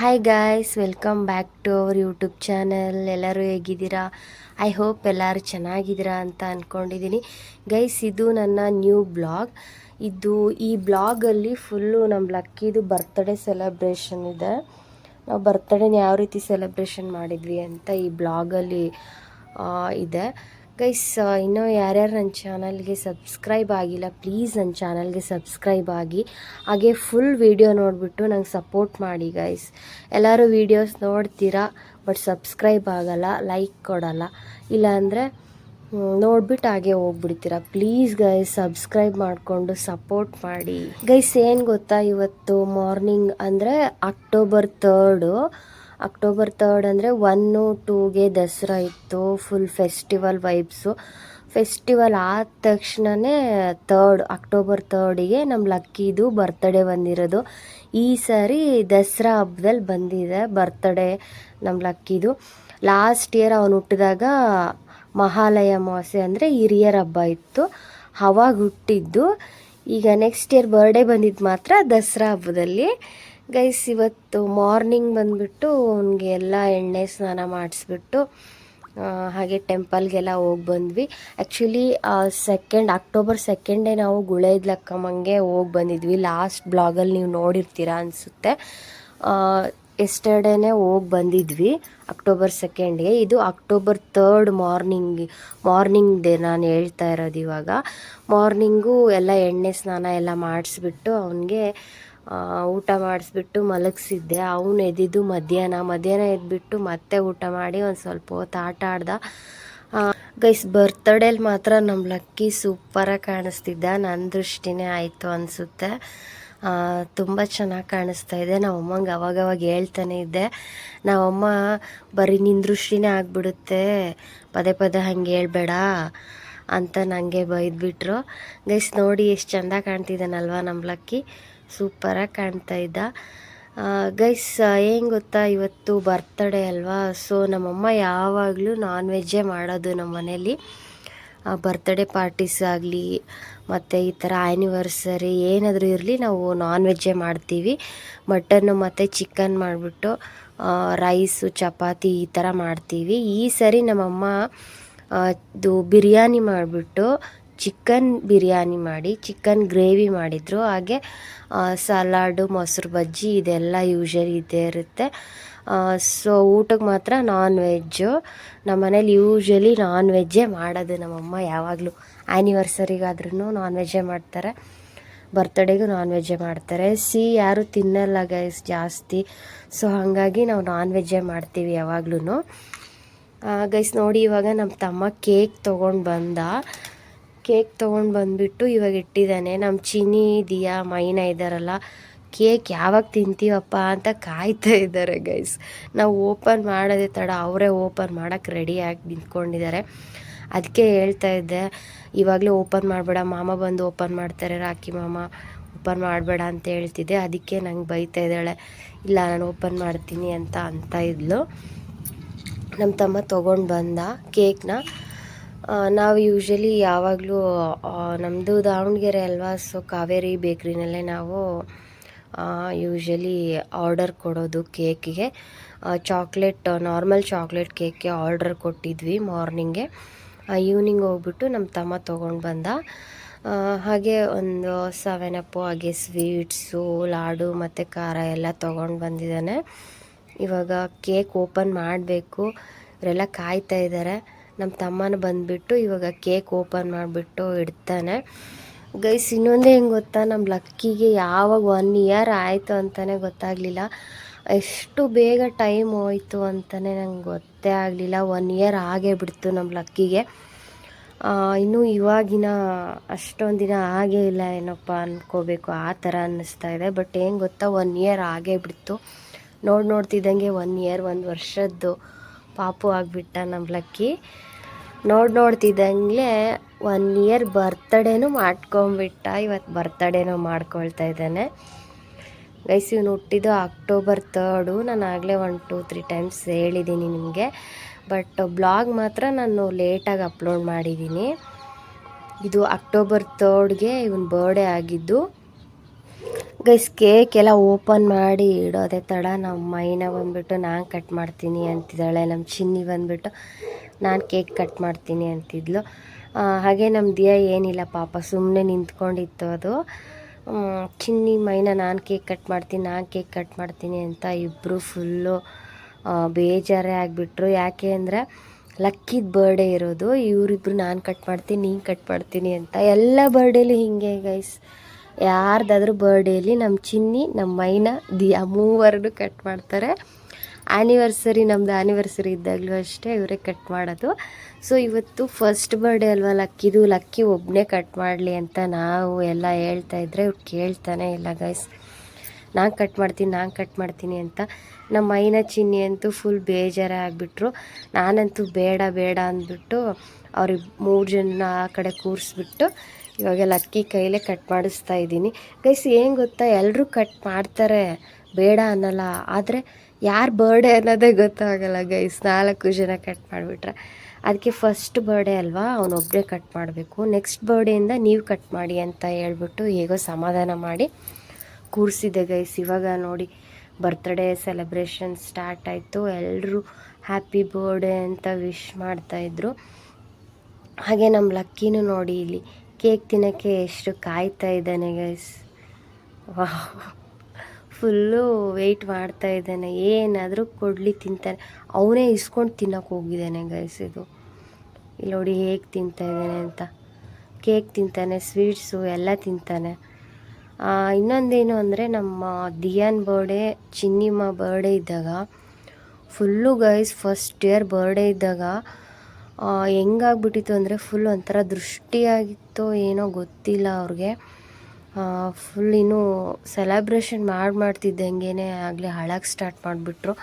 Hi guys welcome back to our YouTube channel ಎಲ್ಲರೂ ಹೇಗಿದ್ದೀರಾ? I hope ಎಲ್ಲರೂ ಚೆನ್ನಾಗಿದ್ದೀರಾ ಅಂತ ಅಂದ್ಕೊಂಡಿದ್ದೀನಿ ಗೈಸ್ ಇದು ನನ್ನ ನ್ಯೂ ಬ್ಲಾಗ್ ಇದು ಈ ಬ್ಲಾಗಲ್ಲಿ ಫುಲ್ಲು ನಮ್ಮ ಲಕ್ಕಿದು ಬರ್ತ್ಡೇ ಸೆಲೆಬ್ರೇಷನ್ ಇದೆ. ನಾವು ಬರ್ತ್ಡೇನ ಯಾವ ರೀತಿ ಸೆಲೆಬ್ರೇಷನ್ ಮಾಡಿದ್ವಿ ಅಂತ ಈ ಬ್ಲಾಗಲ್ಲಿ ಇದೆ. ಗೈಸ್ ಇನ್ನೂ ಯಾರ್ಯಾರು ನನ್ನ ಚಾನಲ್ಗೆ ಸಬ್ಸ್ಕ್ರೈಬ್ ಆಗಿಲ್ಲ ಪ್ಲೀಸ್ ನನ್ನ ಚಾನಲ್ಗೆ ಸಬ್ಸ್ಕ್ರೈಬ್ ಆಗಿ. ಹಾಗೆ ಫುಲ್ ವೀಡಿಯೋ ನೋಡಿಬಿಟ್ಟು ನಂಗೆ ಸಪೋರ್ಟ್ ಮಾಡಿ ಗೈಸ್ ಎಲ್ಲರೂ ವೀಡಿಯೋಸ್ ನೋಡ್ತೀರಾ ಬಟ್ ಸಬ್ಸ್ಕ್ರೈಬ್ ಆಗೋಲ್ಲ ಲೈಕ್ ಕೊಡೋಲ್ಲ. ಇಲ್ಲಾಂದರೆ ನೋಡ್ಬಿಟ್ಟು ಹಾಗೆ ಹೋಗ್ಬಿಡ್ತೀರ. ಪ್ಲೀಸ್ ಗೈಸ್ ಸಬ್ಸ್ಕ್ರೈಬ್ ಮಾಡಿಕೊಂಡು ಸಪೋರ್ಟ್ ಮಾಡಿ. ಗೈಸ್ ಏನು ಗೊತ್ತಾ, ಇವತ್ತು ಮಾರ್ನಿಂಗ್ ಅಂದರೆ ಅಕ್ಟೋಬರ್ ತರ್ಡು ಅಕ್ಟೋಬರ್ ತರ್ಡ್ ಅಂದರೆ ಒನ್ನು ಟೂಗೆ ದಸರಾ ಇತ್ತು ಫುಲ್ ಫೆಸ್ಟಿವಲ್ ವೈಬ್ಸು ಫೆಸ್ಟಿವಲ್ ಆದ ತಕ್ಷಣವೇ ತರ್ಡ್ ಅಕ್ಟೋಬರ್ ತರ್ಡಿಗೆ ನಮ್ಮ ಲಕ್ಕಿದು ಬರ್ತ್ಡೇ ಬಂದಿರೋದು. ಈ ಸಾರಿ ದಸರಾ ಹಬ್ಬದಲ್ಲಿ ಬಂದಿದೆ ಬರ್ತ್ಡೇ ನಮ್ಮ ಲಕ್ಕಿದು ಲಾಸ್ಟ್ ಇಯರ್ ಅವನು ಹುಟ್ಟಿದಾಗ ಮಹಾಲಯ ಅಮಾವಾಸ್ಯೆ ಅಂದರೆ ಹಿರಿಯರ ಹಬ್ಬ ಇತ್ತು. ಅವಾಗ ಹುಟ್ಟಿದ್ದು. ಈಗ ನೆಕ್ಸ್ಟ್ ಇಯರ್ ಬರ್ಡೇ ಬಂದಿದ್ದು ಮಾತ್ರ ದಸರಾ ಹಬ್ಬದಲ್ಲಿ. ಗೈಸ್ ಇವತ್ತು ಮಾರ್ನಿಂಗ್ ಬಂದುಬಿಟ್ಟು ಅವನಿಗೆ ಎಲ್ಲ ಎಣ್ಣೆ ಸ್ನಾನ ಮಾಡಿಸ್ಬಿಟ್ಟು ಹಾಗೆ ಟೆಂಪಲ್ಗೆಲ್ಲ ಹೋಗಿ ಬಂದ್ವಿ. ಆ್ಯಕ್ಚುಲಿ ಸೆಕೆಂಡ್ ಅಕ್ಟೋಬರ್ ಸೆಕೆಂಡೇ ನಾವು ಗುಳೇದ್ಲಕ್ಕಮ್ಮಂಗೆ ಹೋಗಿ ಬಂದಿದ್ವಿ. ಲಾಸ್ಟ್ ಬ್ಲಾಗಲ್ಲಿ ನೀವು ನೋಡಿರ್ತೀರ ಅನಿಸುತ್ತೆ. ಎಸ್ಟರ್ಡೇನೆ ಹೋಗಿ ಬಂದಿದ್ವಿ ಅಕ್ಟೋಬರ್ ಸೆಕೆಂಡ್ಗೆ ಇದು October third morning morning day ನಾನು ಹೇಳ್ತಾ ಇರೋದು ಇವಾಗ. ಮಾರ್ನಿಂಗು ಎಲ್ಲ ಎಣ್ಣೆ ಸ್ನಾನ ಎಲ್ಲ ಮಾಡಿಸ್ಬಿಟ್ಟು ಅವನಿಗೆ ಊಟ ಮಾಡಿಸ್ಬಿಟ್ಟು ಮಲಗಿಸಿದ್ದೆ. ಅವನು ಎದ್ದಿದ್ದು ಮಧ್ಯಾಹ್ನ. ಮಧ್ಯಾಹ್ನ ಎದ್ಬಿಟ್ಟು ಮತ್ತೆ ಊಟ ಮಾಡಿ ಒಂದು ಸ್ವಲ್ಪ ಹೊತ್ತು ಆಟ ಆಡ್ದ. ಗೈಸ್ ಬರ್ತ್ಡೇಲಿ ಮಾತ್ರ ನಮ್ಮ ಲಕ್ಕಿ ಸೂಪರಾಗಿ ಕಾಣಿಸ್ತಿದ್ದ. ನನ್ನ ದೃಷ್ಟಿನೇ ಆಯಿತು ಅನಿಸುತ್ತೆ. ತುಂಬ ಚೆನ್ನಾಗಿ ಕಾಣಿಸ್ತಾ ಇದೆ. ನಮ್ಮಮ್ಮಂಗೆ ಅವಾಗವಾಗ ಹೇಳ್ತಾನೆ ಇದ್ದೆ. ನಮ್ಮಮ್ಮ ಬರೀ ನಿನ್ನ ದೃಷ್ಟಿನೇ ಆಗಿಬಿಡುತ್ತೆ. ಪದೇ ಪದೇ ಹಂಗೆ ಹೇಳ್ಬೇಡ ಅಂತ ನನಗೆ ಬೈದ್ಬಿಟ್ರು. ಗೈಸ್ ನೋಡಿ ಎಷ್ಟು ಚೆಂದ ಕಾಣ್ತಿದ್ದಾನಲ್ವ ನಮ್ಮ ಲಕ್ಕಿ. ಸೂಪರಾಗಿ ಕಾಣ್ತಾ ಇದ್ದ. ಗೈಸ್ ಏನು ಗೊತ್ತಾ, ಇವತ್ತು ಬರ್ತಡೇ ಅಲ್ವಾ? ಸೊ ನಮ್ಮಮ್ಮ ಯಾವಾಗಲೂ ನಾನ್ ವೆಜ್ಜೇ ಮಾಡೋದು ನಮ್ಮ ಮನೇಲಿ. ಬರ್ತ್ಡೇ ಪಾರ್ಟೀಸ್ ಆಗಲಿ, ಮತ್ತು ಈ ಥರ ಆ್ಯನಿವರ್ಸರಿ ಏನಾದರೂ ಇರಲಿ, ನಾವು ನಾನ್ ವೆಜ್ಜೇ ಮಾಡ್ತೀವಿ. ಮಟನ್ನು ಮತ್ತು ಚಿಕನ್ ಮಾಡಿಬಿಟ್ಟು ರೈಸು ಚಪಾತಿ ಈ ಥರ ಮಾಡ್ತೀವಿ. ಈ ಸರಿ ನಮ್ಮಮ್ಮ ಇದು ಬಿರಿಯಾನಿ ಮಾಡಿಬಿಟ್ಟು ಚಿಕನ್ ಬಿರಿಯಾನಿ ಮಾಡಿ, ಚಿಕನ್ ಗ್ರೇವಿ ಮಾಡಿದರು. ಹಾಗೆ ಸಲಾಡು, ಮೊಸರು ಬಜ್ಜಿ ಇದೆಲ್ಲ ಯೂಶಲಿ ಇದ್ದೇ ಇರುತ್ತೆ. ಸೊ ಊಟಕ್ಕೆ ಮಾತ್ರ ನಾನ್ ವೆಜ್ಜು ನಮ್ಮ ಮನೇಲಿ ಯೂಶ್ವಲಿ ನಾನ್ ವೆಜ್ಜೇ ಮಾಡೋದು ನಮ್ಮಮ್ಮ ಯಾವಾಗಲೂ. ಆ್ಯನಿವರ್ಸರಿಗಾದ್ರೂ ನಾನ್ ವೆಜ್ಜೇ ಮಾಡ್ತಾರೆ. ಬರ್ತ್ಡೇಗೂ ನಾನ್ ವೆಜ್ಜೇ ಮಾಡ್ತಾರೆ. ಸಿ ಯಾರು ತಿನ್ನಲ್ಲ ಗೈಸ್ ಜಾಸ್ತಿ. ಸೊ ಹಾಗಾಗಿ ನಾವು ನಾನ್ ವೆಜ್ಜೇ ಮಾಡ್ತೀವಿ ಯಾವಾಗ್ಲೂ ಗೈಸ್ ನೋಡಿ ಇವಾಗ ನಮ್ಮ ತಮ್ಮ ಕೇಕ್ ತೊಗೊಂಡು ಬಂದ. ಕೇಕ್ ತೊಗೊಂಡು ಬಂದುಬಿಟ್ಟು ಇವಾಗ ಇಟ್ಟಿದ್ದಾನೆ. ನಮ್ಮ ಚಿನಿ ದಿಯಾ, ಮೈನಾ ಇದ್ದಾರಲ್ಲ, ಕೇಕ್ ಯಾವಾಗ ತಿಂತೀವಪ್ಪ ಅಂತ ಕಾಯ್ತಾ ಇದ್ದಾರೆ ಗೈಸ್ ನಾವು ಓಪನ್ ಮಾಡೋದೇ ತಡ ಅವರೇ ಓಪನ್ ಮಾಡೋಕ್ಕೆ ರೆಡಿಯಾಗಿ ನಿಂತ್ಕೊಂಡಿದ್ದಾರೆ. ಅದಕ್ಕೆ ಹೇಳ್ತಾ ಇದ್ದೆ, ಇವಾಗಲೇ ಓಪನ್ ಮಾಡಬೇಡ, ಮಾಮ ಬಂದು ಓಪನ್ ಮಾಡ್ತಾರೆ, ರಾಖಿ ಮಾಮ ಓಪನ್ ಮಾಡಬೇಡ ಅಂತ ಹೇಳ್ತಿದ್ದೆ. ಅದಕ್ಕೆ ನಂಗೆ ಬೈತಾ ಇದ್ದಾಳೆ, ಇಲ್ಲ ನಾನು ಓಪನ್ ಮಾಡ್ತೀನಿ ಅಂತ ಅಂತ ಇದ್ಲು. ನಮ್ಮ ತಮ್ಮ ತೊಗೊಂಡು ಬಂದ ಕೇಕ್ನ. ನಾವು ಯೂಶ್ವಲಿ ಯಾವಾಗಲೂ ನಮ್ಮದು ದಾವಣಗೆರೆ ಅಲ್ವಾ ಸೊ ಕಾವೇರಿ ಬೇಕ್ರಿನಲ್ಲೇ ನಾವು ಯೂಶ್ವಲಿ ಆರ್ಡರ್ ಕೊಡೋದು ಕೇಕಿಗೆ ಚಾಕ್ಲೇಟ್ ನಾರ್ಮಲ್ ಚಾಕ್ಲೇಟ್ ಕೇಕ್ಗೆ ಆರ್ಡರ್ ಕೊಟ್ಟಿದ್ವಿ ಮಾರ್ನಿಂಗೆ ಈವ್ನಿಂಗ್ ಹೋಗ್ಬಿಟ್ಟು ನಮ್ಮ ತಮ್ಮ ತೊಗೊಂಡು ಬಂದ. ಹಾಗೆ ಒಂದು ಸೆವೆನ್ ಅಪ್ಪು ಹಾಗೆ ಸ್ವೀಟ್ಸು ಲಾಡು ಮತ್ತು ಖಾರ ಎಲ್ಲ ತೊಗೊಂಡು ಬಂದಿದ್ದಾನೆ. ಇವಾಗ ಕೇಕ್ ಓಪನ್ ಮಾಡಬೇಕು. ಇವರೆಲ್ಲ ಕಾಯ್ತಾ ಇದ್ದಾರೆ ನಮ್ಮ ತಮ್ಮನ ಬಂದುಬಿಟ್ಟು ಇವಾಗ ಕೇಕ್ ಓಪನ್ ಮಾಡಿಬಿಟ್ಟು ಇಡ್ತಾನೆ. ಗೈಸ್, ಇನ್ನೊಂದೇ ಹೆಂಗೆ ಗೊತ್ತಾ? ನಮ್ಮ ಲಕ್ಕಿಗೆ ಯಾವಾಗ ಒನ್ ಇಯರ್ ಆಯಿತು ಅಂತಲೇ ಗೊತ್ತಾಗಲಿಲ್ಲ. ಎಷ್ಟು ಬೇಗ ಟೈಮ್ ಹೋಯ್ತು ಅಂತಲೇ ನಂಗೆ ಗೊತ್ತೇ ಆಗಲಿಲ್ಲ. ಒನ್ ಇಯರ್ ಆಗೇ ಬಿಡ್ತು ನಮ್ಮ ಲಕ್ಕಿಗೆ. ಇನ್ನೂ ಇವಾಗಿನ ಅಷ್ಟೊಂದು ದಿನ ಆಗೇ ಇಲ್ಲ ಏನಪ್ಪ ಅಂದ್ಕೋಬೇಕು ಆ ಥರ ಅನ್ನಿಸ್ತಾ ಇದೆ. ಬಟ್ ಏನು ಗೊತ್ತಾ? ಒನ್ ಇಯರ್ ಆಗೇ ಬಿಡ್ತು. ನೋಡಿ ನೋಡ್ತಿದ್ದಂಗೆ ಒನ್ ಇಯರ್ ಒಂದು ವರ್ಷದ್ದು ಪಾಪು ಆಗಿಬಿಟ್ಟ ನಮ್ಮ ಲಕ್ಕಿ. ನೋಡಿ ನೋಡ್ತಿದ್ದಂಗೆ ಒನ್ ಇಯರ್ ಬರ್ತಡೇನೂ ಮಾಡ್ಕೊಂಬಿಟ್ಟ. ಇವತ್ತು ಬರ್ತಡೇನೂ ಮಾಡ್ಕೊಳ್ತಾ ಇದ್ದಾನೆ. ಗೈಸ್ ಇವನು ಹುಟ್ಟಿದ್ದು ಅಕ್ಟೋಬರ್ ತರ್ಡು ನಾನು ಆಗಲೇ ಒನ್ ಟೂ ತ್ರೀ ಟೈಮ್ಸ್ ಹೇಳಿದ್ದೀನಿ ನಿಮಗೆ. ಬಟ್ ಬ್ಲಾಗ್ ಮಾತ್ರ ನಾನು ಲೇಟಾಗಿ ಅಪ್ಲೋಡ್ ಮಾಡಿದ್ದೀನಿ. ಇದು ಅಕ್ಟೋಬರ್ ತರ್ಡ್ಗೆ ಇವನ್ ಬರ್ಡೇ ಆಗಿದ್ದು. ಗೈಸ್ ಕೇಕ್ ಎಲ್ಲ ಓಪನ್ ಮಾಡಿ ಇಡೋದೇ ತಡ. ನಮ್ಮ ಮೈನ ಬಂದ್ಬಿಟ್ಟು ನಾನು ಕಟ್ ಮಾಡ್ತೀನಿ ಅಂತಿದ್ದಾಳೆ. ನಮ್ಮ ಚಿನ್ನಿ ಬಂದ್ಬಿಟ್ಟು ನಾನು ಕೇಕ್ ಕಟ್ ಮಾಡ್ತೀನಿ ಅಂತಿದ್ಲು. ಹಾಗೆ ನಮ್ಮ ದಿಯ ಏನಿಲ್ಲ ಪಾಪ ಸುಮ್ಮನೆ ನಿಂತ್ಕೊಂಡಿತ್ತು ಅದು. ಚಿನ್ನಿ ಮೈನ ನಾನು ಕೇಕ್ ಕಟ್ ಮಾಡ್ತೀನಿ, ನಾನು ಕೇಕ್ ಕಟ್ ಮಾಡ್ತೀನಿ ಅಂತ ಇಬ್ಬರು ಫುಲ್ಲು ಬೇಜಾರೇ ಆಗಿಬಿಟ್ರು. ಯಾಕೆ ಅಂದರೆ ಲಕ್ಕಿದ ಬರ್ಡೇ ಇರೋದು, ಇವರಿಬ್ರು ನಾನು ಕಟ್ ಮಾಡ್ತೀನಿ, ನೀನು ಕಟ್ ಮಾಡ್ತೀನಿ ಅಂತ. ಎಲ್ಲ ಬರ್ಡೇಲಿ ಹಿಂಗೆ ಗೈಸ್ ಯಾರ್ದಾದ್ರೂ ಬರ್ಡೇಲಿ ನಮ್ಮ ಚಿನ್ನಿ ನಮ್ಮ ಮೈನ, ದಿಯಾ ಮೂವರನ್ನು ಕಟ್ ಮಾಡ್ತಾರೆ. ಆ್ಯನಿವರ್ಸರಿ ನಮ್ಮದು ಆ್ಯನಿವರ್ಸರಿ ಇದ್ದಾಗಲೂ ಅಷ್ಟೇ ಇವರೇ ಕಟ್ ಮಾಡೋದು. ಸೊ ಇವತ್ತು ಫಸ್ಟ್ ಬರ್ಡೇ ಅಲ್ವಾ ಲಕ್ಕಿದು ಲಕ್ಕಿ ಒಬ್ಬನೇ ಕಟ್ ಮಾಡಲಿ ಅಂತ ನಾವು ಎಲ್ಲ ಹೇಳ್ತಾ ಇದ್ರೆ ಇವ್ರು ಕೇಳ್ತಾನೆ ಇಲ್ಲ ಗೈಸ್ ನಾನು ಕಟ್ ಮಾಡ್ತೀನಿ, ನಾನು ಕಟ್ ಮಾಡ್ತೀನಿ ಅಂತ. ನಮ್ಮ ಮೈನ ಚಿನ್ನಿ ಅಂತೂ ಫುಲ್ ಬೇಜಾರೇ ಆಗಿಬಿಟ್ರು. ನಾನಂತೂ ಬೇಡ ಬೇಡ ಅಂದ್ಬಿಟ್ಟು ಅವ್ರಿಗೆ ಮೂರು ಜನ ಆ ಕಡೆ ಕೂರಿಸ್ಬಿಟ್ಟು ಇವಾಗ ಲಕ್ಕಿ ಕೈಲೇ ಕಟ್ ಮಾಡಿಸ್ತಾ ಇದ್ದೀನಿ. ಗೈಸ್ ಏನು ಗೊತ್ತಾ? ಎಲ್ಲರೂ ಕಟ್ ಮಾಡ್ತಾರೆ. ಬೇಡ ಅನ್ನಲ್ಲ. ಆದರೆ ಯಾರು ಬರ್ಡೇ ಅನ್ನೋದೇ ಗೊತ್ತಾಗಲ್ಲ ಗೈಸ್ ನಾಲ್ಕು ಜನ ಕಟ್ ಮಾಡಿಬಿಟ್ರೆ. ಅದಕ್ಕೆ ಫಸ್ಟ್ ಬರ್ಡೇ ಅಲ್ವಾ? ಅವನೊಬ್ಬರೇ ಕಟ್ ಮಾಡಬೇಕು. ನೆಕ್ಸ್ಟ್ ಬರ್ಡೇಯಿಂದ ನೀವು ಕಟ್ ಮಾಡಿ ಅಂತ ಹೇಳ್ಬಿಟ್ಟು ಹೇಗೋ ಸಮಾಧಾನ ಮಾಡಿ ಕೂರಿಸಿದೆ ಗೈಸ್ ಇವಾಗ ನೋಡಿ ಬರ್ತ್ಡೇ ಸೆಲೆಬ್ರೇಷನ್ ಸ್ಟಾರ್ಟ್ ಆಯಿತು. ಎಲ್ಲರೂ ಹ್ಯಾಪಿ ಬರ್ಡೇ ಅಂತ ವಿಶ್ ಮಾಡ್ತಾಯಿದ್ರು ಹಾಗೆ ನಮ್ಮ ಲಕ್ಕಿನೂ ನೋಡಿ ಇಲ್ಲಿ ಕೇಕ್ ತಿನ್ನೋಕ್ಕೆ ಎಷ್ಟು ಕಾಯ್ತಾ ಇದ್ದಾನೆ ಗೈಸ್ ಫುಲ್ಲು ವೆಯ್ಟ್ ಮಾಡ್ತಾ ಇದ್ದಾನೆ. ಏನಾದರೂ ಕೊಡಲಿ ತಿಂತಾನೆ. ಅವನೇ ಇಸ್ಕೊಂಡು ತಿನ್ನೋಕೆ ಹೋಗಿದ್ದಾನೆ ಗೈಸ್ ಇದು. ಇಲ್ಲಿ ನೋಡಿ ಹೇಗೆ ತಿಂತಾ ಇದ್ದಾನೆ ಅಂತ. ಕೇಕ್ ತಿಂತಾನೆ, ಸ್ವೀಟ್ಸು ಎಲ್ಲ ತಿಂತಾನೆ. ಇನ್ನೊಂದೇನು ಅಂದರೆ ನಮ್ಮ ದಿಯಾನ್ ಬರ್ಡೇ ಚಿನ್ನಿಮ್ಮ ಬರ್ಡೇ ಇದ್ದಾಗ, full guys first year birthday ಇದ್ದಾಗ ಹೆಂಗಾಗ್ಬಿಟ್ಟಿತ್ತು ಅಂದರೆ ಫುಲ್ ಒಂಥರ ದೃಷ್ಟಿಯಾಗಿತ್ತೋ ಏನೋ ಗೊತ್ತಿಲ್ಲ ಅವ್ರಿಗೆ. ಫುಲ್ ಇನ್ನೂ ಸೆಲೆಬ್ರೇಷನ್ ಮಾಡಿ ಮಾಡ್ತಿದ್ದಂಗೆ ಆಗಲಿ ಹಳಕ್ಕೆ ಸ್ಟಾರ್ಟ್ ಮಾಡಿಬಿಟ್ರು.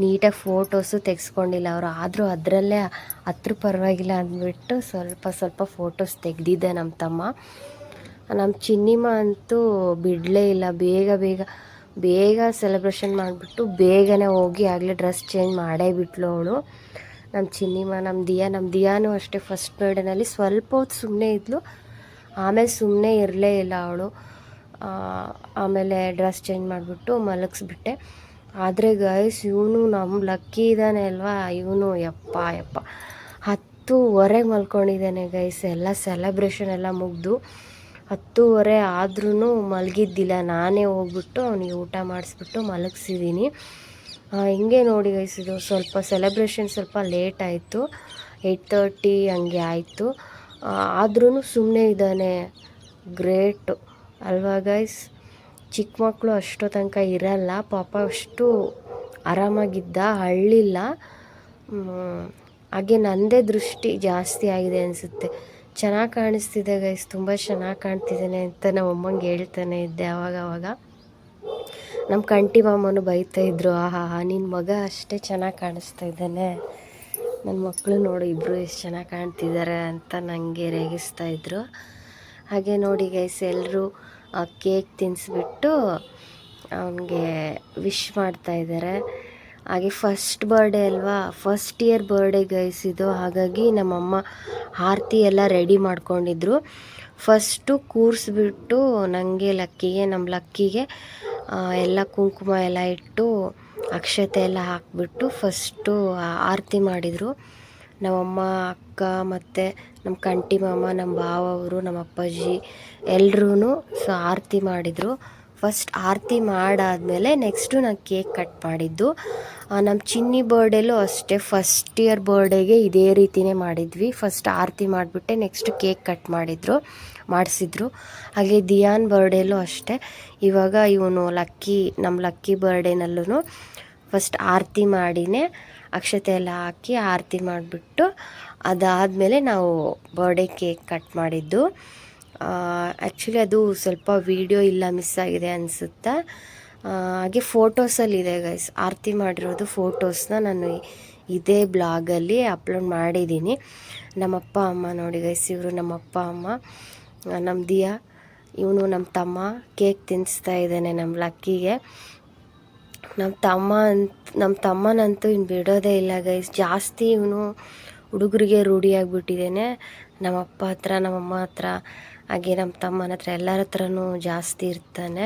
ನೀಟಾಗಿ ಫೋಟೋಸು ತೆಗೆಸ್ಕೊಂಡಿಲ್ಲ ಅವರು. ಆದರೂ ಅದರಲ್ಲೇ ಹತ್ರ ಪರವಾಗಿಲ್ಲ ಅಂದ್ಬಿಟ್ಟು ಸ್ವಲ್ಪ ಸ್ವಲ್ಪ ಫೋಟೋಸ್ ತೆಗೆದಿದ್ದೆ ನಮ್ಮ ತಮ್ಮ. ನಮ್ಮ ಚಿನ್ನಿಮ ಅಂತೂ ಬಿಡಲೇ ಇಲ್ಲ. ಬೇಗ ಬೇಗ ಬೇಗ ಸೆಲೆಬ್ರೇಷನ್ ಮಾಡಿಬಿಟ್ಟು ಬೇಗನೆ ಹೋಗಿ ಆಗಲೇ ಡ್ರೆಸ್ ಚೇಂಜ್ ಮಾಡೇ ಬಿಟ್ಲು ಅವಳು. ನಮ್ಮ ಚಿನ್ನಿಮ ನಮ್ಮ ದಿಯಾ ನಮ್ಮ ದಿಯಾನು ಅಷ್ಟೇ ಫಸ್ಟ್ ಬರ್ಡೇನಲ್ಲಿ ಸ್ವಲ್ಪ ಹೊತ್ತು ಸುಮ್ಮನೆ ಇದ್ಲು. ಆಮೇಲೆ ಸುಮ್ಮನೆ ಇರಲೇ ಇಲ್ಲ ಅವಳು. ಆಮೇಲೆ ಡ್ರೆಸ್ ಚೇಂಜ್ ಮಾಡಿಬಿಟ್ಟು ಮಲಗಿಸ್ಬಿಟ್ಟೆ. ಆದರೆ ಗೈಸ್ ಇವನು ನಮ್ಮ ಲಕ್ಕಿ ಇದ್ದಾನೆ ಅಲ್ವಾ? ಇವನು ಯಪ್ಪ ಯಪ್ಪ. ಹತ್ತೂವರೆಗೆ ಮಲ್ಕೊಂಡಿದ್ದಾನೆ ಗೈಸ್ ಎಲ್ಲ ಸೆಲೆಬ್ರೇಷನ್ ಎಲ್ಲ ಮುಗಿದು ಹತ್ತೂವರೆ ಆದ್ರೂ ಮಲಗಿದ್ದಿಲ್ಲ. ನಾನೇ ಹೋಗ್ಬಿಟ್ಟು ಅವನಿಗೆ ಊಟ ಮಾಡಿಸ್ಬಿಟ್ಟು ಮಲಗಿಸಿದ್ದೀನಿ ಹಿಂಗೆ ನೋಡಿ ಗೈಸ್ ಇದು ಸ್ವಲ್ಪ ಸೆಲೆಬ್ರೇಷನ್ ಸ್ವಲ್ಪ ಲೇಟ್ ಆಯಿತು. ಏಯ್ಟ್ ತರ್ಟಿ ಹಂಗೆ ಆಯಿತು. ಆದ್ರೂ ಸುಮ್ಮನೆ ಇದ್ದಾನೆ. ಗ್ರೇಟು. ಅಲ್ವಾ ಗೈಸ್ ಚಿಕ್ಕ ಮಕ್ಕಳು ಅಷ್ಟೋ ತನಕ ಇರಲ್ಲ. ಪಾಪ ಅಷ್ಟು ಆರಾಮಾಗಿದ್ದ ಹಳ್ಳಿಲ್ಲ ಹಾಗೆ ನನ್ನದೇ ದೃಷ್ಟಿ ಜಾಸ್ತಿ ಆಗಿದೆ ಅನಿಸುತ್ತೆ. ಚೆನ್ನಾಗಿ ಕಾಣಿಸ್ತಿದೆ ಗೈಸ್ ತುಂಬ ಚೆನ್ನಾಗಿ ಕಾಣ್ತಿದ್ದಾನೆ ಅಂತ ನಮ್ಮ ಅಮ್ಮಂಗೆ ಹೇಳ್ತಾನೆ ಇದ್ದೆ ಆವಾಗ ಅವಾಗ. ನಮ್ಮ ಕಂಟಿ ಮಾಮನು ಬೈತಾ ಇದ್ರು ಆಹಾ ನಿನ್ನ ಮಗ ಅಷ್ಟೇ ಚೆನ್ನಾಗಿ ಕಾಣಿಸ್ತಾ ಇದ್ದಾನೆ. ನನ್ನ ಮಕ್ಕಳು ನೋಡು ಇಬ್ಬರು ಎಷ್ಟು ಚೆನ್ನಾಗಿ ಕಾಣ್ತಿದ್ದಾರೆ ಅಂತ ನನಗೆ ರೇಗಿಸ್ತಾ ಇದ್ರು. ಹಾಗೆ ನೋಡಿ ಗೈಸ್ ಎಲ್ಲರೂ ಕೇಕ್ ತಿನ್ನಿಸ್ಬಿಟ್ಟು ಅವನಿಗೆ ವಿಶ್ ಮಾಡ್ತಾ ಇದ್ದಾರೆ ಹಾಗೆ ಫಸ್ಟ್ ಬರ್ಡೇ ಅಲ್ವಾ? ಫಸ್ಟ್ ಇಯರ್ ಬರ್ಡೇ ಗೈಸ್ ಇದು. ಹಾಗಾಗಿ ನಮ್ಮಮ್ಮ ಆರತಿ ಎಲ್ಲ ರೆಡಿ ಮಾಡ್ಕೊಂಡಿದ್ರು. ಫಸ್ಟು ಕೂರಿಸ್ಬಿಟ್ಟು ನನಗೆ ಲಕ್ಕಿಗೆ ನಮ್ಮ ಲಕ್ಕಿಗೆ ಎಲ್ಲ ಕುಂಕುಮ ಎಲ್ಲ ಇಟ್ಟು ಅಕ್ಷತೆ ಎಲ್ಲ ಹಾಕಿಬಿಟ್ಟು ಫಸ್ಟು ಆರತಿ ಮಾಡಿದರು. ನಮ್ಮಮ್ಮ, ಅಕ್ಕ ಮತ್ತು ನಮ್ಮ ಕಂಟಿ ಮಾಮ, ನಮ್ಮ ಭಾವ ಅವರು, ನಮ್ಮ ಅಪ್ಪಾಜಿ ಎಲ್ರೂ ಸೊ ಆರತಿ ಮಾಡಿದರು. ಫಸ್ಟ್ ಆರತಿ ಮಾಡಾದಮೇಲೆ ನೆಕ್ಸ್ಟು ನಾನು ಕೇಕ್ ಕಟ್ ಮಾಡಿದ್ದು. ನಮ್ಮ ಚಿನ್ನಿ ಬರ್ಡೇಲೂ ಅಷ್ಟೇ ಫಸ್ಟ್ ಇಯರ್ ಬರ್ಡೇಗೆ ಇದೇ ರೀತಿನೇ ಮಾಡಿದ್ವಿ. ಫಸ್ಟ್ ಆರತಿ ಮಾಡಿಬಿಟ್ಟೆ, ನೆಕ್ಸ್ಟ್ ಕೇಕ್ ಕಟ್ ಮಾಡಿದ್ರು, ಮಾಡಿಸಿದ್ರು. ಹಾಗೆ ದಿಯಾನ್ ಬರ್ಡೇಲೂ ಅಷ್ಟೇ. ಇವಾಗ ಇವನು ಲಕ್ಕಿ ನಮ್ಮ ಲಕ್ಕಿ ಬರ್ಡೇನಲ್ಲೂ ಫಸ್ಟ್ ಆರತಿ ಮಾಡಿನೇ ಅಕ್ಷತೆ ಎಲ್ಲ ಹಾಕಿ ಆರತಿ ಮಾಡಿಬಿಟ್ಟು ಅದಾದಮೇಲೆ ನಾವು ಬರ್ಡೇ ಕೇಕ್ ಕಟ್ ಮಾಡಿದ್ದು. ಆ್ಯಕ್ಚುಲಿ ಅದು ಸ್ವಲ್ಪ ವೀಡಿಯೋ ಇಲ್ಲ ಮಿಸ್ ಆಗಿದೆ ಅನಿಸುತ್ತೆ? ಹಾಗೆ ಫೋಟೋಸಲ್ಲಿದೆ ಗೈಸ್ ಆರತಿ ಮಾಡಿರೋದು ಫೋಟೋಸ್ನ ನಾನು ಇದೇ ಬ್ಲಾಗಲ್ಲಿ ಅಪ್ಲೋಡ್ ಮಾಡಿದ್ದೀನಿ. ನಮ್ಮಪ್ಪ ಅಮ್ಮ ನೋಡಿ ಗೈಸ್ ಇವರು ನಮ್ಮಪ್ಪ ಅಮ್ಮ ನಮ್ಮ ದಿಯ, ಇವನು ನಮ್ಮ ತಮ್ಮ ಕೇಕ್ ತಿನ್ನಿಸ್ತಾ ಇದ್ದಾನೆ ನಮ್ಮ ಲಕ್ಕಿಗೆ. ನಮ್ಮ ತಮ್ಮ ಅಂತ ನಮ್ಮ ತಮ್ಮನಂತೂ ಇನ್ನು ಬಿಡೋದೇ ಇಲ್ಲ ಗೈಸ್ ಜಾಸ್ತಿ ಇವನು ಹುಡುಗರಿಗೆ ರೂಢಿಯಾಗಿಬಿಟ್ಟಿದ್ದೇನೆ ನಮ್ಮಪ್ಪ ಹತ್ರ, ನಮ್ಮಮ್ಮ ಹತ್ರ ಹಾಗೆ ನಮ್ಮ ತಮ್ಮನ ಹತ್ರ ಎಲ್ಲರ ಹತ್ರನೂ ಜಾಸ್ತಿ ಇರ್ತಾನೆ.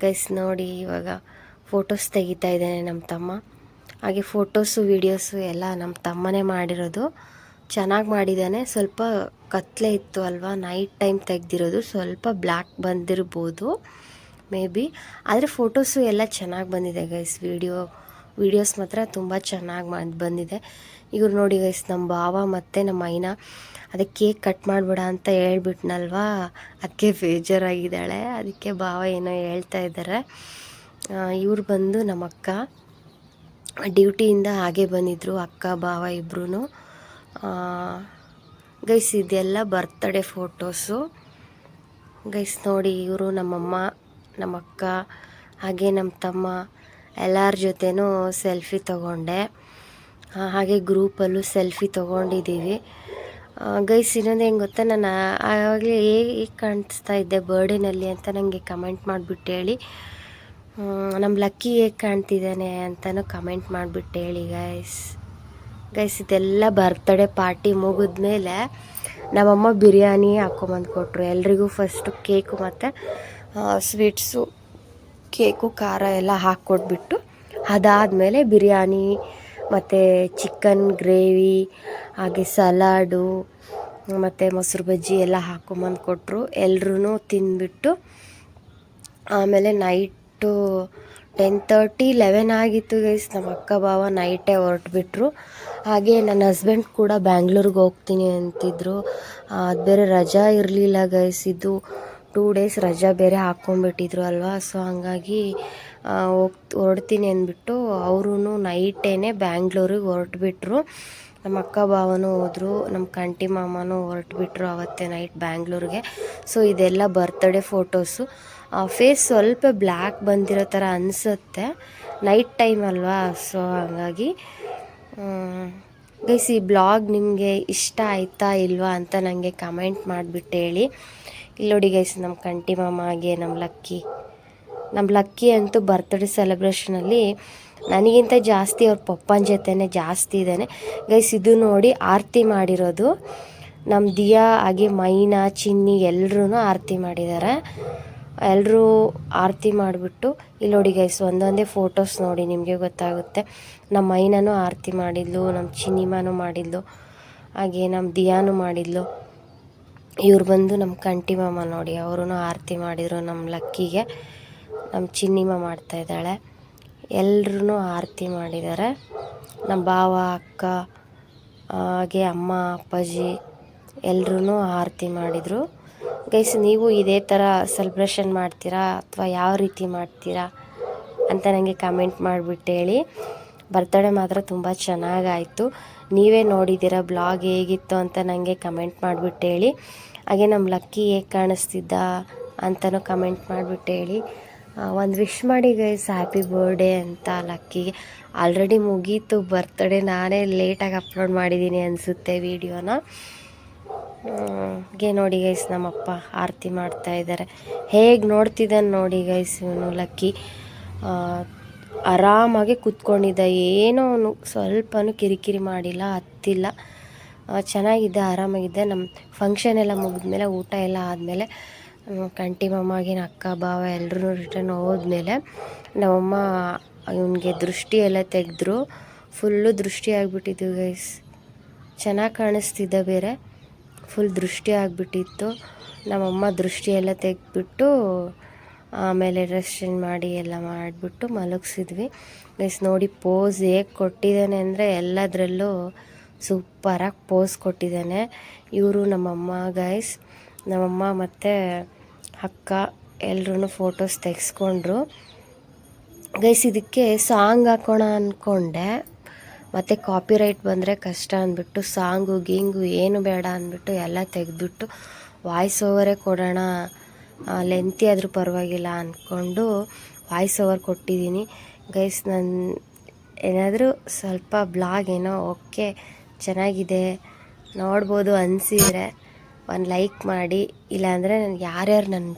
ಗೈಸ್ ನೋಡಿ ಇವಾಗ ಫೋಟೋಸ್ ತೆಗಿತಾ ಇದ್ದಾನೆ ನಮ್ಮ ತಮ್ಮ. ಹಾಗೆ ಫೋಟೋಸು ವೀಡಿಯೋಸು ಎಲ್ಲ ನಮ್ಮ ತಮ್ಮನೇ ಮಾಡಿರೋದು. ಚೆನ್ನಾಗಿ ಮಾಡಿದ್ದಾನೆ. ಸ್ವಲ್ಪ ಕತ್ಲೆ ಇತ್ತು ಅಲ್ವಾ? ನೈಟ್ ಟೈಮ್ ತೆಗೆದಿರೋದು. ಸ್ವಲ್ಪ ಬ್ಲ್ಯಾಕ್ ಬಂದಿರ್ಬೋದು. ಮೇ ಬಿ ಆದರೆ ಫೋಟೋಸು ಎಲ್ಲ ಚೆನ್ನಾಗಿ ಬಂದಿದೆ ಗೈಸ್ ವಿಡಿಯೋ ವೀಡಿಯೋಸ್ ಮಾತ್ರ ತುಂಬ ಚೆನ್ನಾಗಿ ಬಂದಿದೆ. ಇವ್ರು ನೋಡಿ ಗೈಸ್ ನಮ್ಮ ಭಾವ ಮತ್ತು ನಮ್ಮ ಐನ ಅದಕ್ಕೆ ಕೇಕ್ ಕಟ್ ಮಾಡಿಬಿಡ ಅಂತ ಹೇಳ್ಬಿಟ್ನಲ್ವಾ? ಅದಕ್ಕೆ ಬೇಜಾರಾಗಿದ್ದಾಳೆ. ಅದಕ್ಕೆ ಭಾವ ಏನೋ ಹೇಳ್ತಾ ಇದ್ದಾರೆ ಇವ್ರು ಬಂದು ನಮ್ಮ ಅಕ್ಕ ಡ್ಯೂಟಿಯಿಂದ ಹಾಗೆ ಬಂದಿದ್ದರು ಅಕ್ಕ, ಭಾವ ಇಬ್ಬರೂ ಗೈಸ್ ಇದೆಲ್ಲ ಬರ್ತ್ಡೇ ಫೋಟೋಸು ಗೈಸ್ ನೋಡಿ ಇವರು ನಮ್ಮಮ್ಮ ನಮ್ಮ ಅಕ್ಕ, ಹಾಗೆ ನಮ್ಮ ತಮ್ಮ. ಎಲ್ಲರ ಜೊತೆನೂ ಸೆಲ್ಫಿ ತೊಗೊಂಡೆ. ಹಾಗೆ ಗ್ರೂಪಲ್ಲೂ ಸೆಲ್ಫಿ ತೊಗೊಂಡಿದ್ದೀವಿ ಗೈಸ್, ಇನ್ನೊಂದು ಹೆಂಗೆ ಗೊತ್ತಾ? ನಾನು ಆವಾಗಲೇ ಹೇಗೆ ಕಾಣಿಸ್ತಾ ಇದ್ದೆ ಬರ್ಡೇನಲ್ಲಿ ಅಂತ ನನಗೆ ಕಮೆಂಟ್ ಮಾಡಿಬಿಟ್ಟು ಹೇಳಿ. ನಮ್ಮ ಲಕ್ಕಿ ಹೇಗೆ ಕಾಣ್ತಿದ್ದಾನೆ ಅಂತಲೂ ಕಮೆಂಟ್ ಮಾಡಿಬಿಟ್ಟು ಹೇಳಿ, ಗೈಸ್. ಗೈಸ್, ಇದೆಲ್ಲ ಬರ್ತಡೇ ಪಾರ್ಟಿ ಮುಗಿದ್ಮೇಲೆ ನಮ್ಮಮ್ಮ ಬಿರಿಯಾನಿ ಹಾಕೊಂಬಂದು ಕೊಟ್ಟರು ಎಲ್ರಿಗೂ ಫಸ್ಟು ಕೇಕು ಮತ್ತು ಸ್ವೀಟ್ಸು ಕೇಕು, ಖಾರ ಎಲ್ಲ ಹಾಕ್ಕೊಟ್ಬಿಟ್ಟು ಅದಾದಮೇಲೆ ಬಿರಿಯಾನಿ, ಮತ್ತು ಚಿಕನ್ ಗ್ರೇವಿ, ಹಾಗೆ ಸಲಾಡು, ಮತ್ತು ಮೊಸರು ಬಜ್ಜಿ ಎಲ್ಲ ಹಾಕೊಂಬಂದು ಕೊಟ್ಟರು ಎಲ್ರೂ ತಿಂದ್ಬಿಟ್ಟು ಆಮೇಲೆ ನೈಟು ಟೆನ್ ತರ್ಟಿ, ಲೆವೆನ್ ಆಗಿತ್ತು ಗೈಸ್. ನಮ್ಮ ಅಕ್ಕ ಬಾವ ನೈಟೇ ಹೊರಟ್ಬಿಟ್ರು. ಹಾಗೆ ನನ್ನ ಹಸ್ಬೆಂಡ್ ಕೂಡ ಬ್ಯಾಂಗ್ಳೂರಿಗೆ ಹೋಗ್ತೀನಿ ಅಂತಿದ್ರು. ಅದು ಬೇರೆ ರಜಾ ಇರಲಿಲ್ಲ ಗೈಸ್. ಇದು ಟೂ ಡೇಸ್ ರಜಾ ಬೇರೆ ಹಾಕ್ಕೊಂಬಿಟ್ಟಿದ್ರು ಅಲ್ವಾ? ಸೊ ಹಂಗಾಗಿ ಹೋಗ್, ಹೊರಡ್ತೀನಿ ಅಂದ್ಬಿಟ್ಟು ಅವರು ನೈಟೇನೆ ಬ್ಯಾಂಗ್ಳೂರಿಗೆ ಹೊರಟ್ಬಿಟ್ರು. ನಮ್ಮ ಅಕ್ಕ ಭಾವನೂ ಹೋದರು, ನಮ್ಮ ಕಂಟಿ ಮಾಮನೂ ಹೊರಟ್ಬಿಟ್ರು ಅವತ್ತೇ ನೈಟ್ ಬ್ಯಾಂಗ್ಳೂರಿಗೆ. ಸೊ ಇದೆಲ್ಲ ಬರ್ತ್ಡೇ ಫೋಟೋಸು ಫೇಸ್ ಸ್ವಲ್ಪ ಬ್ಲ್ಯಾಕ್ ಬಂದಿರೋ ಥರ ಅನಿಸುತ್ತೆ. ನೈಟ್ ಟೈಮ್ ಅಲ್ವಾ? ಸೊ ಹಾಗಾಗಿ ಗೈಸ್ ಈ ಬ್ಲಾಗ್ ನಿಮಗೆ ಇಷ್ಟ ಆಯ್ತಾ ಇಲ್ವಾ ಅಂತ ನನಗೆ ಕಮೆಂಟ್ ಮಾಡಿಬಿಟ್ಟು ಹೇಳಿ. ಇಲ್ಲಿ ನೋಡಿ ಗೈಸ್ ನಮ್ಮ ಕಂಟಿ ಮಾಮಾಗೆ ನಮ್ಮ ಲಕ್ಕಿ. ನಮ್ಮ ಲಕ್ಕಿ ಅಂತೂ ಬರ್ತ್ಡೇ ಸೆಲೆಬ್ರೇಷನಲ್ಲಿ ನನಗಿಂತ ಜಾಸ್ತಿ ಅವ್ರ ಪಪ್ಪನ ಜೊತೆನೇ ಜಾಸ್ತಿ ಇದ್ದಾನೆ. ಗೈಸ್ ಇದು ನೋಡಿ ಆರತಿ ಮಾಡಿರೋದು. ನಮ್ಮ ದಿಯಾ, ಹಾಗೆ ಮೈನಾ, ಚಿನ್ನಿ ಎಲ್ಲರೂ ಆರತಿ ಮಾಡಿದ್ದಾರೆ. ಎಲ್ಲರೂ ಆರತಿ ಮಾಡಿಬಿಟ್ಟು ಇಲ್ಲಿ ನೋಡಿ ಗೈಸ್ ಒಂದೊಂದೇ ಫೋಟೋಸ್ ನೋಡಿ ನಿಮಗೆ ಗೊತ್ತಾಗುತ್ತೆ. ನಮ್ಮ ಮೈನಾನು ಆರತಿ ಮಾಡಿದ್ಲು ನಮ್ಮ ಚಿನ್ನಿಮಾನು ಮಾಡಿದ್ಲು, ಹಾಗೆ ನಮ್ಮ ದಿಯಾನು ಮಾಡಿದ್ಲು. ಇವ್ರು ಬಂದು ನಮ್ಮ ಕಂಟಿ ಮಾಮ ನೋಡಿ ಅವರು ಆರತಿ ಮಾಡಿದರು ನಮ್ಮ ಲಕ್ಕಿಗೆ. ನಮ್ಮ ಚಿನ್ನಿಮ ಮಾಡ್ತಾಯಿದ್ದಾಳೆ ಎಲ್ಲರೂ ಆರತಿ ಮಾಡಿದ್ದಾರೆ. ನಮ್ಮ ಭಾವ, ಅಕ್ಕ, ಹಾಗೆ ಅಮ್ಮ, ಅಪ್ಪಾಜಿ ಎಲ್ಲರೂ ಆರತಿ ಮಾಡಿದರು. ಗೈಸ್, ನೀವು ಇದೇ ಥರ ಸೆಲೆಬ್ರೇಷನ್ ಮಾಡ್ತೀರಾ ಅಥವಾ ಯಾವ ರೀತಿ ಮಾಡ್ತೀರಾ ಅಂತ ನನಗೆ ಕಮೆಂಟ್ ಮಾಡಿಬಿಟ್ಟು ಹೇಳಿ. ಬರ್ತಡೇ ಮಾತ್ರ ತುಂಬ ಚೆನ್ನಾಗಾಯಿತು. ನೀವೇ ನೋಡಿದ್ದೀರಾ, ಬ್ಲಾಗ್ ಹೇಗಿತ್ತು ಅಂತ ನನಗೆ ಕಮೆಂಟ್ ಮಾಡಿಬಿಟ್ಟು ಹೇಳಿ. ಹಾಗೆ ನಮ್ಮ ಲಕ್ಕಿ ಹೇಗೆ ಕಾಣಿಸ್ತಿದ್ದ ಅಂತಲೂ ಕಮೆಂಟ್ ಮಾಡಿಬಿಟ್ಟು ಹೇಳಿ. ಒಂದು ವಿಶ್ ಮಾಡಿ ಗೈಸ್ ಹ್ಯಾಪಿ ಬರ್ಡೇ ಅಂತ ಲಕ್ಕಿಗೆ ಆಲ್ರೆಡಿ ಮುಗೀತು ಬರ್ತ್ಡೇ ನಾನೇ ಲೇಟಾಗಿ ಅಪ್ಲೋಡ್ ಮಾಡಿದ್ದೀನಿ ಅನಿಸುತ್ತೆ ವೀಡಿಯೋನ ಗೆ ನೋಡಿ ಗೈಸ್ ನಮ್ಮಪ್ಪ ಆರತಿ ಮಾಡ್ತಾ ಇದ್ದಾರೆ ಹೇಗೆ ನೋಡ್ತಿದ್ದಾನೆ ನೋಡಿ ಗೈಸ್ ಇವನು ಲಕ್ಕಿ. ಆರಾಮಾಗಿ ಕೂತ್ಕೊಂಡಿದ್ದ. ಏನೋ ಅವನು ಸ್ವಲ್ಪನೂ ಕಿರಿಕಿರಿ ಮಾಡಿಲ್ಲ, ಹತ್ತಿಲ್ಲ. ಚೆನ್ನಾಗಿದ್ದೆ, ಆರಾಮಾಗಿದ್ದೆ. ನಮ್ಮ ಫಂಕ್ಷನ್ ಎಲ್ಲ ಮುಗಿದ್ಮೇಲೆ, ಊಟ ಎಲ್ಲ ಆದಮೇಲೆ ಕಂಟಿ ಮಾಮಾಗಿನ ಅಕ್ಕ, ಭಾವ ಎಲ್ಲರೂ ರಿಟರ್ನ್ ಹೋದ್ಮೇಲೆ, ನಮ್ಮಮ್ಮ ಇವನಿಗೆ ದೃಷ್ಟಿ ಎಲ್ಲ ತೆಗೆದ್ರು. ಫುಲ್ಲು ದೃಷ್ಟಿ ಆಗಿಬಿಟ್ಟಿದ್ದು ಗೈಸ್ ಚೆನ್ನಾಗಿ ಕಾಣಿಸ್ತಿದ್ದ ಬೇರೆ. ಫುಲ್ ದೃಷ್ಟಿ ಆಗಿಬಿಟ್ಟಿತ್ತು. ನಮ್ಮಮ್ಮ ದೃಷ್ಟಿ ಎಲ್ಲ ತೆಗೆದ್ಬಿಟ್ಟು, ಆಮೇಲೆ ಡ್ರೆಸ್ ಚೇಂಜ್ ಮಾಡಿ ಎಲ್ಲ ಮಾಡಿಬಿಟ್ಟು ಮಲಗಿಸಿದ್ವಿ. ಗೈಸ್ ನೋಡಿ ಪೋಸ್ ಹೇಗೆ ಕೊಟ್ಟಿದ್ದಾನೆ ಅಂದರೆ ಎಲ್ಲದರಲ್ಲೂ ಸೂಪರಾಗಿ ಪೋಸ್ ಕೊಟ್ಟಿದ್ದಾನೆ. ಇವರು ನಮ್ಮಮ್ಮ ಗೈಸ್ ನಮ್ಮಮ್ಮ ಮತ್ತು ಅಕ್ಕ ಎಲ್ಲರೂ ಫೋಟೋಸ್ ತೆಗೆಸ್ಕೊಂಡ್ರು. ಗೈಸ್ ಇದಕ್ಕೆ ಸಾಂಗ್ ಹಾಕೋಣ ಅಂದ್ಕೊಂಡೆ ಮತ್ತು ಕಾಪಿರೈಟ್ ಬಂದರೆ ಕಷ್ಟ ಅಂದ್ಬಿಟ್ಟು ಸಾಂಗು, ಗೀಂಗು ಏನು ಬೇಡ ಅಂದ್ಬಿಟ್ಟು ಎಲ್ಲ ತೆಗೆದ್ಬಿಟ್ಟು ವಾಯ್ಸ್ ಓವರೇ ಕೊಡೋಣ ಲೆಂತಿ ಆದರೂ ಪರವಾಗಿಲ್ಲ ಅಂದ್ಕೊಂಡು ವಾಯ್ಸ್ ಓವರ್ ಕೊಟ್ಟಿದ್ದೀನಿ. ಗೈಸ್ ನನ್ನ ಏನಾದರೂ ಸ್ವಲ್ಪ ಬ್ಲಾಗ್ ಏನೋ ಓಕೆ ಚೆನ್ನಾಗಿದೆ. ನೋಡ್ಬೋದು ಅನಿಸಿದ್ರೆ ಒಂದು ಲೈಕ್ ಮಾಡಿ. ಇಲ್ಲಾಂದರೆ ನನಗೆ ಯಾರ್ಯಾರು ನನ್ನ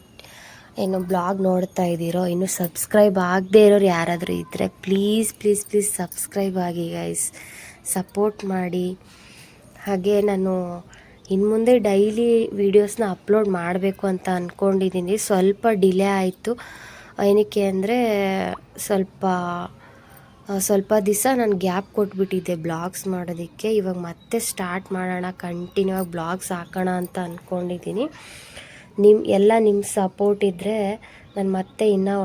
ಏನು ಬ್ಲಾಗ್ ನೋಡ್ತಾ ಇದ್ದೀರೋ, ಇನ್ನು ಸಬ್ಸ್ಕ್ರೈಬ್ ಆಗದೇ ಇರೋರು ಯಾರಾದರೂ ಇದ್ದರೆ ಪ್ಲೀಸ್ ಪ್ಲೀಸ್ ಪ್ಲೀಸ್ ಸಬ್ಸ್ಕ್ರೈಬ್ ಆಗಿ ಗೈಸ್ ಸಪೋರ್ಟ್ ಮಾಡಿ. ಹಾಗೆ ನಾನು ಇನ್ನು ಮುಂದೆ ಡೈಲಿ ವೀಡಿಯೋಸ್ನ ಅಪ್ಲೋಡ್ ಮಾಡಬೇಕು ಅಂತ ಅಂದ್ಕೊಂಡಿದ್ದೀನಿ ಸ್ವಲ್ಪ ಡಿಲೇ ಆಯಿತು. ಏನಕ್ಕೆ ಅಂದರೆ ಸ್ವಲ್ಪ ಸ್ವಲ್ಪ ದಿವಸ ನಾನು ಗ್ಯಾಪ್ ಕೊಟ್ಬಿಟ್ಟಿದ್ದೆ ಬ್ಲಾಗ್ಸ್ ಮಾಡೋದಕ್ಕೆ. ಇವಾಗ ಮತ್ತೆ ಸ್ಟಾರ್ಟ್ ಮಾಡೋಣ, ಕಂಟಿನ್ಯೂ ಆಗಿ ಬ್ಲಾಗ್ಸ್ ಹಾಕೋಣ ಅಂತ ಅಂದ್ಕೊಂಡಿದ್ದೀನಿ ನಿಮ್ಮ ಎಲ್ಲ ನಿಮ್ಮ ಸಪೋರ್ಟ್ ಇದ್ದರೆ ನಾನು ಮತ್ತೆ ಇನ್ನೂ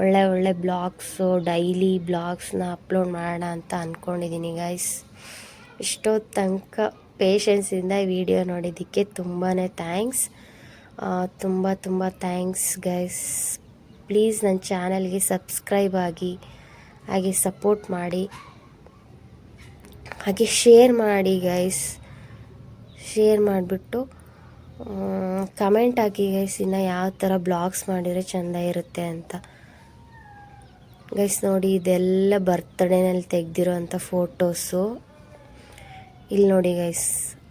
ಒಳ್ಳೆ ಒಳ್ಳೆ ಬ್ಲಾಗ್ಸು, ಡೈಲಿ ಬ್ಲಾಗ್ಸ್ನ ಅಪ್ಲೋಡ್ ಮಾಡೋಣ ಅಂತ ಅಂದ್ಕೊಂಡಿದ್ದೀನಿ ಗೈಸ್. ಇಷ್ಟೋ ತನಕ ಪೇಷನ್ಸಿಂದ ವಿಡಿಯೋ ನೋಡಿದ್ದಕ್ಕೆ ತುಂಬಾ ಥ್ಯಾಂಕ್ಸ್. ತುಂಬ ತುಂಬ ಥ್ಯಾಂಕ್ಸ್ ಗೈಸ್. ಪ್ಲೀಸ್ ನನ್ನ ಚಾನಲ್ಗೆ ಸಬ್ಸ್ಕ್ರೈಬ್ ಆಗಿ. ಹಾಗೆ ಸಪೋರ್ಟ್ ಮಾಡಿ, ಹಾಗೆ ಶೇರ್ ಮಾಡಿ ಗೈಸ್ ಶೇರ್ ಮಾಡಿಬಿಟ್ಟು ಕಮೆಂಟ್ ಹಾಕಿ ಗೈಸ್ ಇನ್ನು ಯಾವ ಥರ ಬ್ಲಾಗ್ಸ್ ಮಾಡಿದರೆ ಚೆಂದ ಇರುತ್ತೆ ಅಂತ. ಗೈಸ್ ನೋಡಿ ಇದೆಲ್ಲ ಬರ್ತ್ಡೇನಲ್ಲಿ ತೆಗ್ದಿರೋ ಅಂಥ ಫೋಟೋಸು ಇಲ್ಲಿ ನೋಡಿ ಗೈಸ್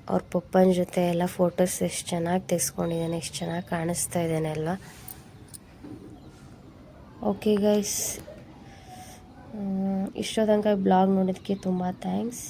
ಅವ್ರ ಪಪ್ಪನ ಜೊತೆ ಎಲ್ಲ ಫೋಟೋಸ್ ಎಷ್ಟು ಚೆನ್ನಾಗಿ ತೆಗೆಸ್ಕೊಂಡಿದ್ದಾನೆ, ಎಷ್ಟು ಚೆನ್ನಾಗಿ ಕಾಣಿಸ್ತಾ ಇದ್ದಾನೆ ಅಲ್ವಾ ಓಕೆ ಗೈಸ್ ಇಷ್ಟೋ ತನಕ ಬ್ಲಾಗ್ ನೋಡೋದಕ್ಕೆ ತುಂಬ ಥ್ಯಾಂಕ್ಸ್